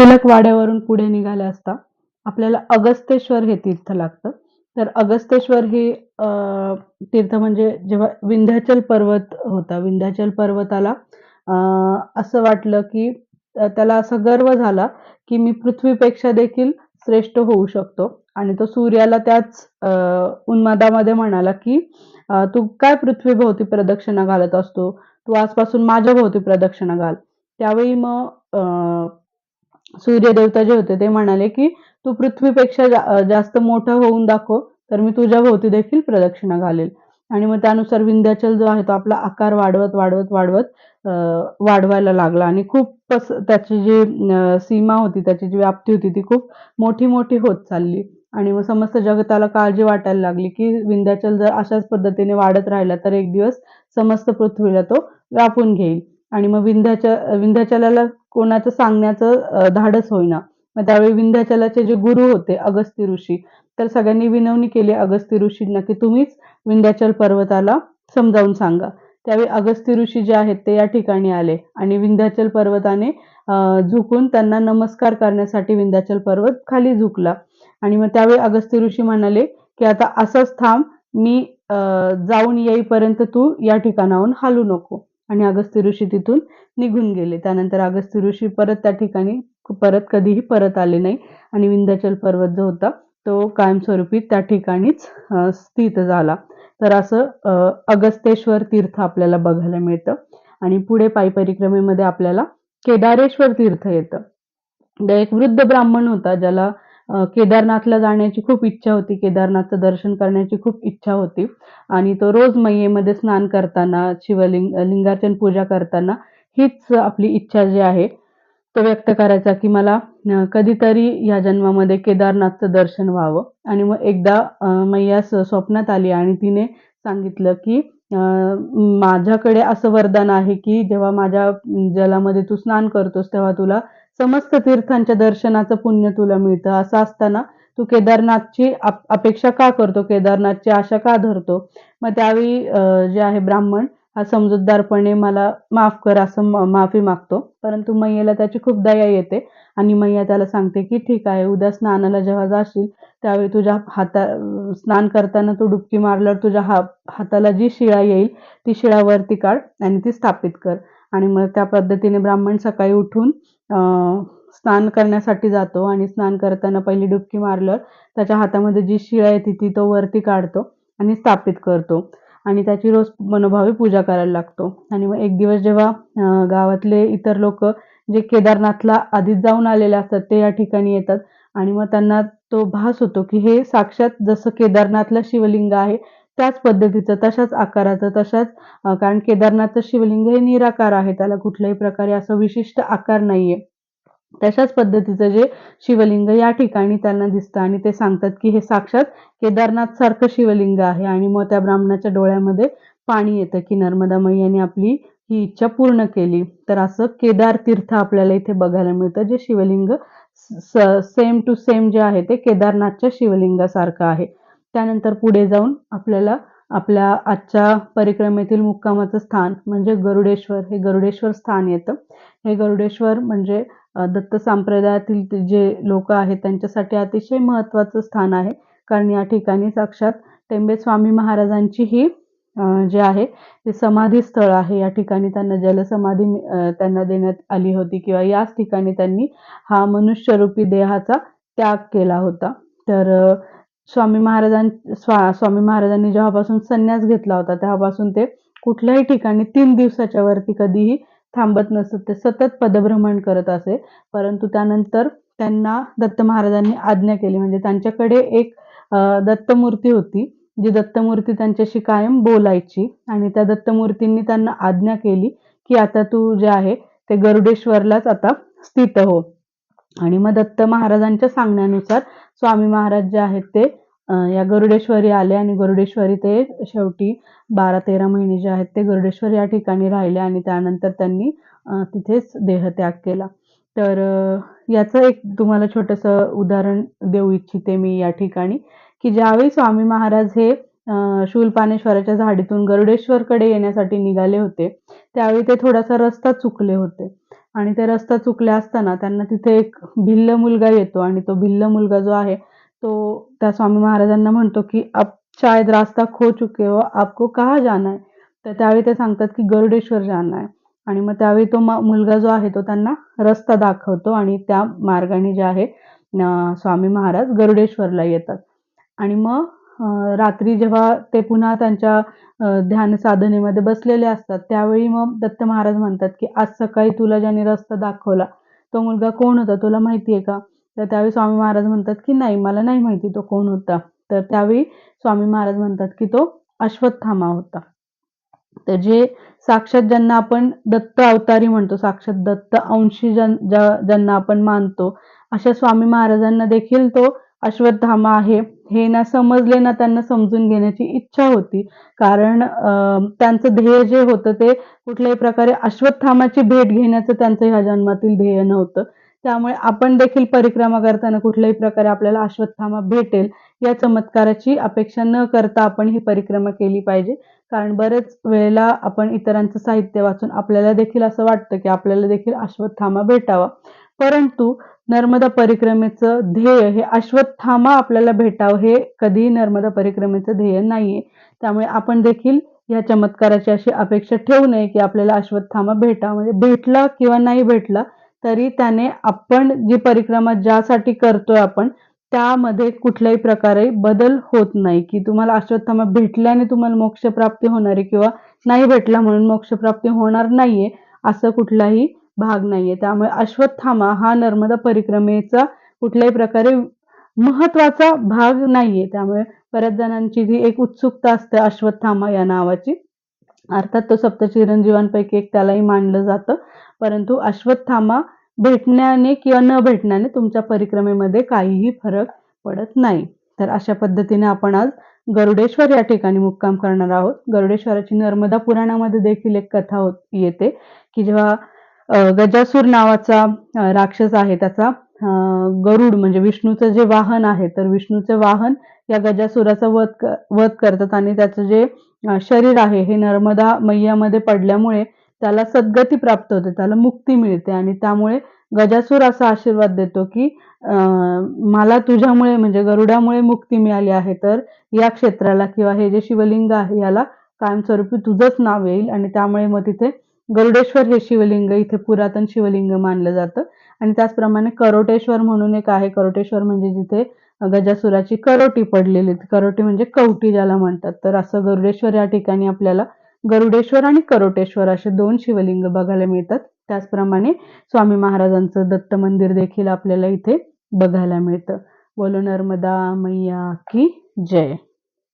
तिलकवाड्यावरून पुढे निघाले असता आपल्याला अगस्तेश्वर हे तीर्थ लागतं. तर अगस्तेश्वर हे तीर्थ म्हणजे जेव्हा विंध्याचल पर्वत होता विंध्याचल पर्वताला असं वाटलं की त्याला असा गर्व झाला की मी पृथ्वीपेक्षा देखील श्रेष्ठ होऊ शकतो. आणि तो सूर्याला त्याच उन्मादामध्ये म्हणाला की तू काय पृथ्वीभोवती प्रदक्षिणा घालत असतो? तू आजपासून माझ्या भोवती प्रदक्षिणा घाल. त्यावेळी मग सूर्यदेवता जे होते ते म्हणाले की तू पृथ्वीपेक्षा जा- जास्त मोठं होऊन दाखव तर मी तुझ्या भोवती देखील प्रदक्षिणा घालेल. आणि मग त्यानुसार विंध्याचल जो आहे तो आपला आकार वाढवत वाढवत वाढवत वाढवायला लागला. आणि खूप त्याची जी सीमा होती त्याची जी व्याप्ती होती ती खूप मोठी मोठी होत चालली. आणि मग समस्त जगताला काळजी वाटायला लागली की विंध्याचल जर अशाच पद्धतीने वाढत राहिला तर एक दिवस समस्त पृथ्वीला तो व्यापून घेईल. आणि मग विंध्याच्या विंध्याचलाला कोणाचं सांगण्याचं धाडस होईना. मग त्यावेळी विंध्याचलाचे जे गुरु होते अगस्ती ऋषी तर सगळ्यांनी विनवणी केली अगस्ती ऋषींना की तुम्हीच विंध्याचल पर्वताला समजावून सांगा. त्यावेळी अगस्ती ऋषी जे आहेत ते या ठिकाणी आले आणि विंध्याचल पर्वताने झुकून त्यांना नमस्कार करण्यासाठी विंध्याचल पर्वत खाली झुकला. आणि मग त्यावेळी अगस्ती ऋषी म्हणाले की आता असंच थांब मी अं, जाऊन येईपर्यंत तू या ठिकाणाहून हालू नको. आणि अगस्त्य ऋषी तिथून निघून गेले. त्यानंतर अगस्त्य ऋषी परत त्या ठिकाणी परत कधीही परत आले नाही. आणि विंध्याचल पर्वत जो होता तो कायमस्वरूपी त्या ठिकाणीच स्थित झाला. तर असं अगस्तेश्वर तीर्थ आपल्याला बघायला मिळतं. आणि पुढे पायी परिक्रमेमध्ये आपल्याला केदारेश्वर तीर्थ येतं. एक वृद्ध ब्राह्मण होता ज्याला केदारनाथला जाण्याची खूप इच्छा होती. केदारनाथचं दर्शन करण्याची खूप इच्छा होती. आणि तो रोज मैयेमध्ये स्नान करताना शिवलिंग लिंगार्चन पूजा करताना हीच आपली इच्छा जी आहे तो व्यक्त करायचा की मला कधीतरी या जन्मामध्ये केदारनाथचं दर्शन व्हावं. आणि मग एकदा मैया स- स्वप्नात आली आणि तिने सांगितलं की माझ्याकडे असं वरदान आहे की जेव्हा माझ्या जलामध्ये तू स्नान करतोस तेव्हा तुला समस्त तीर्थांच्या दर्शनाचं पुण्य तुला मिळतं. असं असताना तू केदारनाथची अपेक्षा का करतो? केदारनाथची आशा का धरतो? मग त्यावेळी जे आहे ब्राह्मण हा समजूतदारपणे मला माफ कर असं माफी मागतो. परंतु मैयाला त्याची खूप दया येते आणि मैया त्याला सांगते की ठीक आहे उद्या स्नानाला जेव्हा जाशील त्यावेळी तुझ्या हाता स्नान करताना तू डुबकी मारल्यावर तुझ्या हा हाताला जी शिळा येईल ती शिळा वरती काढ आणि ती स्थापित कर. आणि मग त्या पद्धतीने ब्राह्मण सकाळी उठून स्नान करण्यासाठी जातो आणि स्नान करताना पहिली डुबकी मारल्यावर त्याच्या हातामध्ये जी शिळ येते ती तो वरती काढतो आणि स्थापित करतो. आणि त्याची रोज मनोभावे पूजा करायला लागतो. आणि मग एक दिवस जेव्हा गावातले इतर लोक जे केदारनाथला आधीच जाऊन आलेले असतात ते या ठिकाणी येतात. आणि मग त्यांना तो भास होतो की हे साक्षात जसं केदारनाथला शिवलिंग आहे त्याच पद्धतीचं तशाच आकाराचं तशाच कारण केदारनाथचं शिवलिंग हे निराकार आहे. त्याला कुठल्याही प्रकारे असं विशिष्ट आकार नाहीये. तशाच पद्धतीचं जे शिवलिंग या ठिकाणी त्यांना दिसतं आणि ते सांगतात की हे साक्षात केदारनाथ सारखं शिवलिंग आहे आणि मग त्या ब्राह्मणाच्या डोळ्यामध्ये पाणी येतं की नर्मदा मैयाने आपली ही इच्छा पूर्ण केली. तर असं केदार तीर्थ आपल्याला इथे बघायला मिळतं जे शिवलिंग सेम टू सेम जे आहे ते केदारनाथच्या शिवलिंगासारखं आहे. त्यानंतर पुढे जाऊन आपल्याला आपल्या आजच्या परिक्रमेतील मुक्कामाचं स्थान म्हणजे गरुडेश्वर हे गरुडेश्वर स्थान येतं. हे गरुडेश्वर म्हणजे दत्त संप्रदायातील ते जे लोक आहेत त्यांच्यासाठी अतिशय महत्त्वाचं स्थान आहे. कारण या ठिकाणी साक्षात टेंबे स्वामी महाराजांची ही जे आहे ते समाधी स्थळ आहे. या ठिकाणी त्यांना जलसमाधी त्यांना देण्यात आली होती किंवा याच ठिकाणी त्यांनी हा मनुष्यरूपी देहाचा त्याग केला होता. तर स्वामी महाराजां स्वा स्वामी महाराजांनी जेव्हापासून संन्यास घेतला होता तेव्हापासून ते कुठल्याही ठिकाणी तीन दिवसाच्या वरती कधीही थांबत नसत. ते सतत पदभ्रमण करत असे. परंतु त्यानंतर त्यांना दत्त महाराजांनी आज्ञा केली. म्हणजे त्यांच्याकडे एक दत्तमूर्ती होती जी दत्तमूर्ती त्यांच्याशी कायम बोलायची. आणि त्या दत्तमूर्तींनी त्यांना आज्ञा केली की आता तू जे आहे ते गरुडेश्वरलाच आता स्थित हो. आणि मग दत्त महाराजांच्या सांगण्यानुसार स्वामी महाराज जे आहेत ते या गरुडेश्वरी आले आणि गरुडेश्वरी ते शेवटी बारा तेरा महिने जे आहेत ते गरुडेश्वर या ठिकाणी राहिले आणि त्यानंतर त्यांनी तिथेच देहत्याग केला. तर याचं एक तुम्हाला छोटंसं उदाहरण देऊ इच्छिते मी या ठिकाणी की ज्यावेळी स्वामी महाराज हे शूलपानेश्वराच्या झाडीतून गरुडेश्वरकडे येण्यासाठी निघाले होते त्यावेळी ते थोडासा रस्ता चुकले होते. आणि ते रस्ता चुकले असताना त्यांना तिथे एक भिल्ल मुलगा येतो आणि तो भिल्ल मुलगा जो आहे तो त्या स्वामी महाराजांना म्हणतो की आप शायद रास्ता खो चुके हो आपको कहा जाना है? तर त्यावेळी ते सांगतात की गरुडेश्वर जाना आहे आणि मग त्यावेळी तो मुलगा जो आहे तो त्यांना रस्ता दाखवतो आणि त्या मार्गाने जे आहे स्वामी महाराज गरुडेश्वरला येतात. आणि मग रात्री जेव्हा ते पुन्हा त्यांच्या ध्यान साधनेमध्ये बसलेले असतात त्यावेळी मग दत्त महाराज म्हणतात की आज सकाळी तुला ज्याने रस्ता दाखवला तो मुलगा कोण होता तुला माहिती आहे का? तर त्यावेळी स्वामी महाराज म्हणतात की नाही मला नाही माहिती तो कोण होता. तर त्यावेळी स्वामी महाराज म्हणतात की तो अश्वत्थामा होता. तर जे साक्षात ज्यांना आपण दत्त अवतारी म्हणतो साक्षात दत्त अंशी जन ज्यांना आपण मानतो अशा स्वामी महाराजांना देखील तो अश्वत्थामा आहे. हे ना समजले ना त्यांना समजून घेण्याची इच्छा होती. कारण त्यांचं ध्येय जे होतं ते कुठल्याही प्रकारे अश्वत्थामाची भेट घेण्याचं त्यांचं ह्या जन्मातील ध्येय नव्हतं. त्यामुळे आपण देखील परिक्रमा करताना कुठल्याही प्रकारे आपल्याला अश्वत्थामा भेटेल या चमत्काराची अपेक्षा न करता आपण ही परिक्रमा केली पाहिजे. कारण बरेच वेळेला आपण इतरांचं साहित्य वाचून आपल्याला देखील असं वाटतं की आपल्याला देखील अश्वत्थामा भेटावा. परंतु नर्मदा परिक्रमेचं ध्येय हे अश्वत्थामा आपल्याला भेटावं हे कधीही नर्मदा परिक्रमेचं ध्येय नाहीये. त्यामुळे आपण देखील या चमत्काराची अशी अपेक्षा ठेवू नये की आपल्याला अश्वत्थामा भेटावा. म्हणजे भेटला किंवा नाही भेटला तरी त्याने आपण जी परिक्रमा ज्यासाठी करतोय आपण त्यामध्ये कुठल्याही प्रकारे बदल होत नाही. की तुम्हाला अश्वत्थामा भेटल्याने तुम्हाला मोक्षप्राप्ती होणार आहे किंवा नाही भेटला म्हणून मोक्षप्राप्ती होणार नाहीये असं कुठलाही भाग नाहीये. त्यामुळे अश्वत्थामा हा नर्मदा परिक्रमेचा कुठल्याही प्रकारे महत्त्वाचा भाग नाहीये. त्यामुळे बऱ्याच जणांची जी एक उत्सुकता असते अश्वत्थामा या नावाची अर्थात तो सप्त चिरंजीवांपैकी एक त्यालाही मानलं जातं. परंतु अश्वत्थामा भेटण्याने किंवा न भेटण्याने तुमच्या परिक्रमेमध्ये काहीही फरक पडत नाही. तर अशा पद्धतीने आपण आज गरुडेश्वर या ठिकाणी मुक्काम करणार आहोत. गरुडेश्वराची नर्मदा पुराणामध्ये देखील एक कथा होत येते की जेव्हा गजासूर नावाचा राक्षस आहे त्याचा. गरुड म्हणजे विष्णूचं जे वाहन आहे तर विष्णूचे वाहन या गजासुराचा वध क- वध करतात आणि त्याचं जे शरीर आहे हे नर्मदा मैयामध्ये पडल्यामुळे त्याला सद्गती प्राप्त होते त्याला मुक्ती मिळते आणि त्यामुळे गजासूर असा आशीर्वाद देतो की मला तुझ्यामुळे म्हणजे गरुडामुळे मुक्ती मिळाली आहे तर या क्षेत्राला किंवा हे जे शिवलिंग आहे याला कायमस्वरूपी तुझंच नाव येईल आणि त्यामुळे मग तिथे गरुडेश्वर हे शिवलिंग इथे पुरातन शिवलिंग मानलं जातं. आणि त्याचप्रमाणे करोटेश्वर म्हणून एक आहे. करोटेश्वर म्हणजे जिथे गजासुराची करोटी पडलेली करोटी म्हणजे कवटी ज्याला म्हणतात. तर असं गरुडेश्वर या ठिकाणी आपल्याला गरुडेश्वर आणि करोटेश्वर असे दोन शिवलिंग बघायला मिळतात. त्याचप्रमाणे स्वामी महाराजांचं दत्त मंदिर देखील आपल्याला इथे बघायला मिळतं. बोलो नर्मदा मैया की जय.